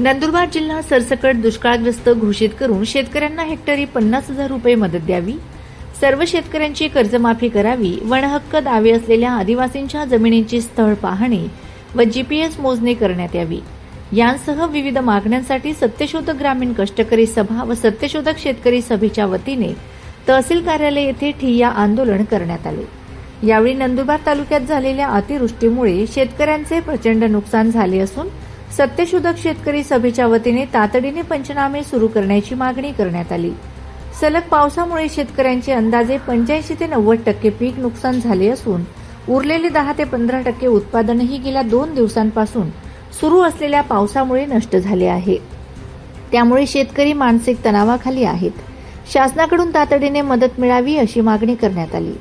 नंदुरबार जिल्हा सरसकट दुष्काळग्रस्त घोषित करून शेतकऱ्यांना हेक्टरी पन्नास हजार रुपये मदत द्यावी. सर्व शेतकऱ्यांची कर्जमाफी करावी वनहक्क दावे असलेल्या आदिवासींच्या जमिनींची स्थळ पाहणी व जीपीएस मोजणी करण्यात यावी. यांसह विविध मागण्यांसाठी सत्यशोधक ग्रामीण कष्टकरी सभा व सत्यशोधक शेतकरी सभेच्या वतीने तहसील कार्यालय येथे ठिय्या आंदोलन करण्यात आले. यावेळी नंदुरबार तालुक्यात झालेल्या अतिवृष्टीमुळे शेतकऱ्यांचे प्रचंड नुकसान झाले असून सत्यशोधक शेतकरी सभेच्या वतीने तातडीने पंचनामे सुरू करण्याची मागणी करण्यात आली. सलग पावसामुळे शेतकऱ्यांचे अंदाजे पंच्याऐंशी ते नव्वद टक्के पीक नुकसान झाले असून उरलेले दहा ते पंधरा टक्के उत्पादनही गेल्या दोन दिवसांपासून सुरू असलेल्या पावसामुळे नष्ट झाले आहे. त्यामुळे शेतकरी मानसिक तणावाखाली आहेत. शासनाकडून तातडीने मदत मिळावी अशी मागणी करण्यात आली.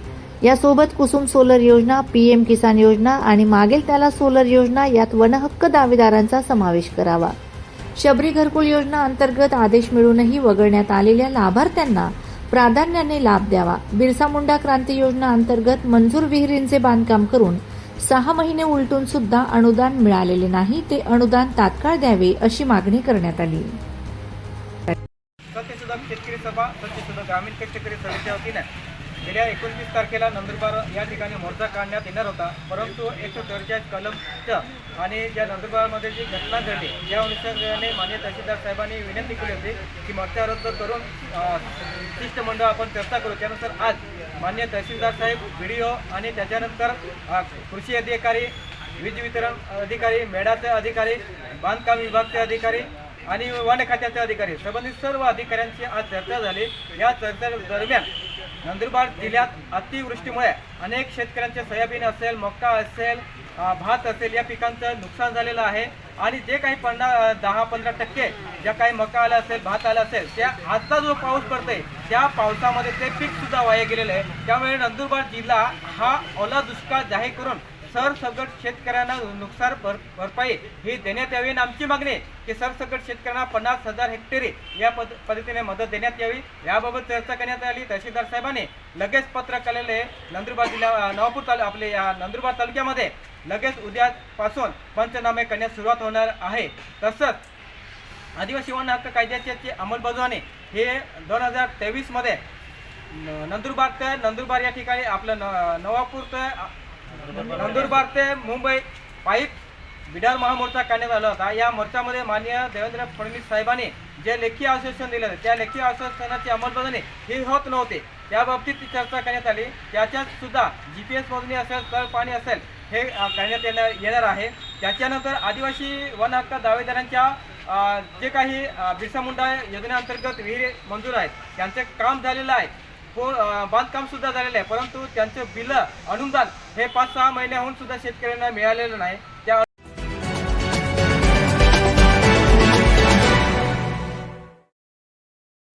यासोबत कुसुम सोलर योजना पीएम किसान योजना आणि मागेल त्याला सोलर योजना यात वनहक्क दावेदारांचा समावेश करावा. शबरी घरकुल योजना अंतर्गत आदेश मिळूनही वगळण्यात आलेल्या लाभार्थ्यांना प्राधान्याने लाभ द्यावा. बिरसा मुंडा क्रांती योजना अंतर्गत मंजूर विहिरींचे बांधकाम करून सहा महिने उलटून सुद्धा अनुदान मिळालेले नाही ते अनुदान तात्काळ द्यावे अशी मागणी करण्यात आली. शेतकरी सभा ग्रामीण शेतकरी सभेच्या वतीने गेल्या एकोणतीस तारखेला नंदुरबार या ठिकाणी मोर्चा काढण्यात येणार होता. परंतु एकशे चौवेचाळीस कलमचं आणि ज्या नंदुरबारमध्ये जी घटना घडली त्या अनुषंगाने मान्य तहसीलदार साहेबांनी विनंती केली होती की मोर्चा रद्द करून शिष्टमंडळ आपण चर्चा करू. त्यानुसार आज मान्य तहसीलदार साहेब व्हिडिओ आणि त्याच्यानंतर कृषी अधिकारी वीज वितरण अधिकारी मेडाचे अधिकारी बांधकाम विभागचे अधिकारी आणि वन खात्याचे अधिकारी संबंधित सर्व अधिकाऱ्यांची आज चर्चा झाली. या चर्चे दरम्यान नंदुरबार जिल्ह्यात अतिवृष्टीमुळे अनेक शेतकऱ्यांचे सोयाबीन असेल मक्का असेल भात असेल या पिकांचं नुकसान झालेलं आहे. आणि जे काही पन्नास दहा पंधरा टक्के ज्या काही मका आला असेल भात आला असेल त्या आजचा जो पाऊस पडतोय त्या पावसामध्ये ते पीक सुद्धा वाया गेलेलं आहे. त्यामुळे नंदुरबार जिल्हा हा ओला दुष्काळ जाहीर करून सरसकट शेतकऱ्यांना नुकसान भर भरपाई ही देण्यात यावी आणि आमची मागणी आहे की सरसकट शेतकऱ्यांना पन्नास हजार हेक्टरी या पद पद्धतीने मदत देण्यात यावी. याबाबत चर्चा करण्यात आली. तहसीलदार साहेबांनी लगेच पत्र केलेले नंदुरबार जिल्हा नवापूर तालु आपले या नंदुरबार तालुक्यामध्ये लगेच उद्यापासून पंचनामे करण्यास सुरुवात होणार आहे. तसंच आदिवासी वन हक्क कायद्याची अंमलबजावणी हे दोन हजार तेवीसमध्ये नंदुरबार तर नंदुरबार या ठिकाणी आपलं न नवापूर तर नंदुरबार ते मुंबई पाईप बिडार महामोर्चा काढण्यात आला होता. या मोर्चामध्ये माननीय देवेंद्र फडणवीस साहेबांनी जे लेखी आश्वासन दिलं त्या लेखी आश्वासनाची अंमलबजावणी ही होत नव्हती. त्या बाबतीत ती चर्चा करण्यात आली. त्याच्यात सुद्धा जी पी एस मोजणी असेल तळ पाणी असेल हे करण्यात येणार येणार आहे. त्याच्यानंतर आदिवासी वन हक्क दावेदारांच्या जे काही बिरसा मुंडा योजनेअंतर्गत विहिरी मंजूर आहेत त्यांचे काम झालेलं आहे. बांधकाम सुद्धा झालेलं आहे. परंतु त्यांचं बिल अनुदान हे पाच सहा महिन्याहून सुद्धा शेतकऱ्यांना मिळालेलं नाही. त्या